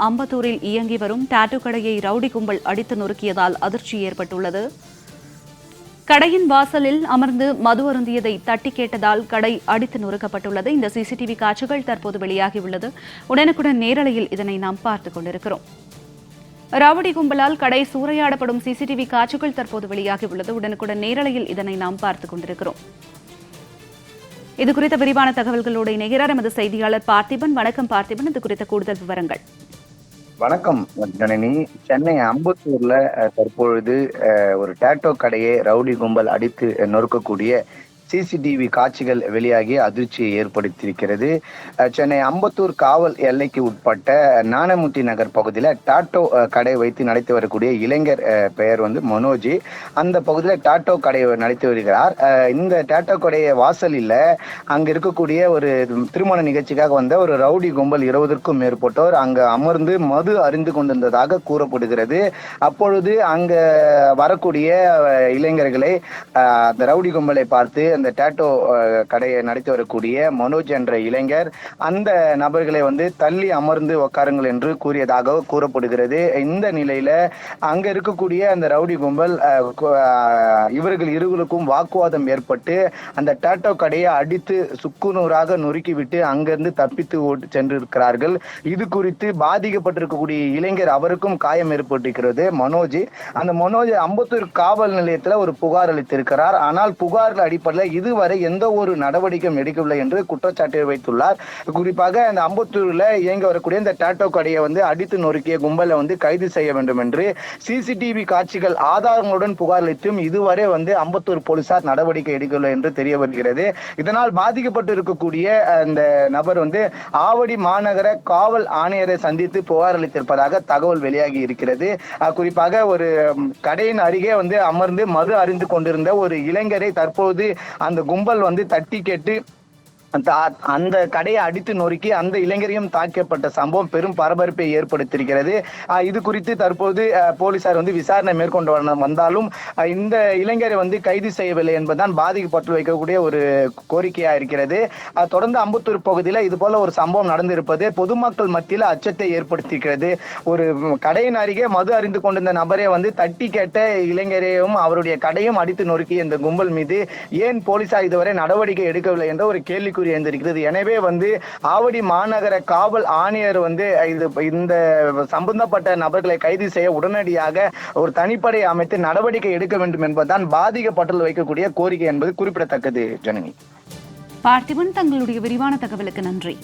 அம்பத்தூரில் இயங்கி வரும் டாட்டூ கடையை ரவுடி கும்பல் அடித்து நொறுக்கியதால் அதிர்ச்சி ஏற்பட்டுள்ளது. கடையின் வாசலில் அமர்ந்து மது அருந்தியதை தட்டி கேட்டதால் கடை அடித்து நொறுக்கப்பட்டுள்ளது. இந்த சிசிடிவி காட்சிகள் தற்போது வெளியாகியுள்ளது. உடனுக்குடன் நேரலையில் இதனை நாம் பார்த்துக் கொண்டிருக்கிறோம். ரவுடி கும்பலால் கடை சூறையாடப்படும் சிசிடிவி காட்சிகள் தற்போது வெளியாகியுள்ளது. உடனுக்குடன் நேரலையில் இதனை நாம் பார்த்துக் கொண்டிருக்கிறோம். இது குறித்த விரிவான தகவல்களோடு இணைகிறார் எமது செய்தியாளர் பார்த்திபன். வணக்கம் பார்த்திபன். இது குறித்த கூடுதல் விவரங்கள். வணக்கம் ஜனனி சென்னை அம்பத்தூர்ல அஹ், தற்பொழுது அஹ், ஒரு டேட்டோ கடையை ரவுடி கும்பல் அடித்து நொறுக்கக்கூடிய சிசிடிவி காட்சிகள் வெளியாகி அதிர்ச்சியை ஏற்படுத்தியிருக்கிறது. சென்னை அம்பத்தூர் காவல் எல்லைக்கு உட்பட்ட நாணமுத்தி நகர் பகுதியில் டாட்டோ கடை வைத்து நடத்தி வரக்கூடிய இளைஞர் பெயர் வந்து மனோஜ். அந்த பகுதியில் டாட்டோ கடையை நடத்தி வருகிறார். இந்த டாட்டோ கடையை வாசலில் அங்கே இருக்கக்கூடிய ஒரு திருமண நிகழ்ச்சிக்காக வந்த ஒரு ரவுடி கும்பல் இருபதற்கும் மேற்பட்டோர் அங்கே அமர்ந்து மது அறிந்து கொண்டிருந்ததாக கூறப்படுகிறது. அப்பொழுது அங்கே வரக்கூடிய இளைஞர்களை அந்த ரவுடி கும்பலை பார்த்து இந்த டேட்டோ கடையை நடத்தி வரக்கூடிய மனோஜ் என்ற இளைஞர் அந்த நபர்களை வந்து தள்ளி அமர்ந்து உட்காருங்கள் என்று கூறியதாக கூறப்படுகிறது. இந்த நிலையில அங்க இருக்கக்கூடிய அந்த ரவுடி கும்பல் இவர்கள் இருவருக்கும் வாக்குவாதம் ஏற்பட்டு அந்த டேட்டோ கடையை அடித்து சுக்குநூறாக நொறுக்கிவிட்டு அங்கிருந்து தப்பித்து சென்றிருக்கிறார்கள். இது குறித்து பாதிக்கப்பட்டிருக்கக்கூடிய இளைஞர் அவருக்கும் காயம் ஏற்பட்டிருக்கிறது. மனோஜ் அந்த மனோஜ் அம்பத்தூர் காவல் நிலையத்தில் ஒரு புகார் அளித்திருக்கிறார். ஆனால் புகார்கள் அடிப்படையில் இதுவரை எந்த ஒரு நடவடிக்கையும் எடுக்கவில்லை என்று குற்றச்சாட்டு வைத்துள்ளார். குறிப்பாக அந்த அம்பத்தூரில் இயங்கி வரக்கூடிய இந்த டாட்டோ கடையை வந்து அடித்து நொறுக்கிய கும்பலை வந்து கைது செய்ய வேண்டும் என்று சிசிடிவி காட்சிகள் ஆதாரங்களுடன் புகார் அளித்தும் இதுவரை வந்து அம்பத்தூர் போலீசார் நடவடிக்கை எடுக்கவில்லை என்று தெரிய வருகிறது. இதனால் பாதிக்கப்பட்டு இருக்கக்கூடிய அந்த நபர் வந்து ஆவடி மாநகர காவல் ஆணையரை சந்தித்து புகார் அளித்திருப்பதாக தகவல் வெளியாகி இருக்கிறது. குறிப்பாக ஒரு கடையின் அருகே வந்து அமர்ந்து மது அறிந்து கொண்டிருந்த ஒரு இளைஞரை தற்போது அந்த கும்பல் வந்து தட்டி கேட்டு அந்த அந்த கடையை அடித்து நொறுக்கி அந்த இளைஞரையும் தாக்கப்பட்ட சம்பவம் பெரும் பரபரப்பை ஏற்படுத்தியிருக்கிறது. இது குறித்து தற்போது போலீசார் வந்து விசாரணை மேற்கொண்டு வந்தாலும் இந்த இளைஞரை வந்து கைது செய்யவில்லை என்பதுதான் பாதிக்கப்பட்டு வைக்கக்கூடிய ஒரு கோரிக்கையா இருக்கிறது. தொடர்ந்து அம்புத்தூர் பகுதியில் இது போல ஒரு சம்பவம் நடந்திருப்பது பொதுமக்கள் மத்தியில் அச்சத்தை ஏற்படுத்தியிருக்கிறது. ஒரு கடையின் அருகே மது அறிந்து கொண்டிருந்த நபரை வந்து தட்டி கேட்ட இளைஞரையும் அவருடைய கடையும் அடித்து நொறுக்கிய இந்த கும்பல் மீது ஏன் போலீசார் இதுவரை நடவடிக்கை எடுக்கவில்லை என்ற ஒரு கேள்விக்கு கேள்விக்குறி எழுந்திருக்கிறது. எனவே வந்து ஆவடி மாநகர காவல் ஆணையர் வந்து இது இந்த சம்பந்தப்பட்ட நபர்களை கைது செய்ய உடனடியாக ஒரு தனிப்படை அமைத்து நடவடிக்கை எடுக்க வேண்டும் என்பதுதான் பாதிக்கப்பட்டுள்ள வைக்கக்கூடிய கோரிக்கை என்பது குறிப்பிடத்தக்கது ஜனனி. பார்த்திபன் தங்களுடைய விரிவான தகவலுக்கு நன்றி.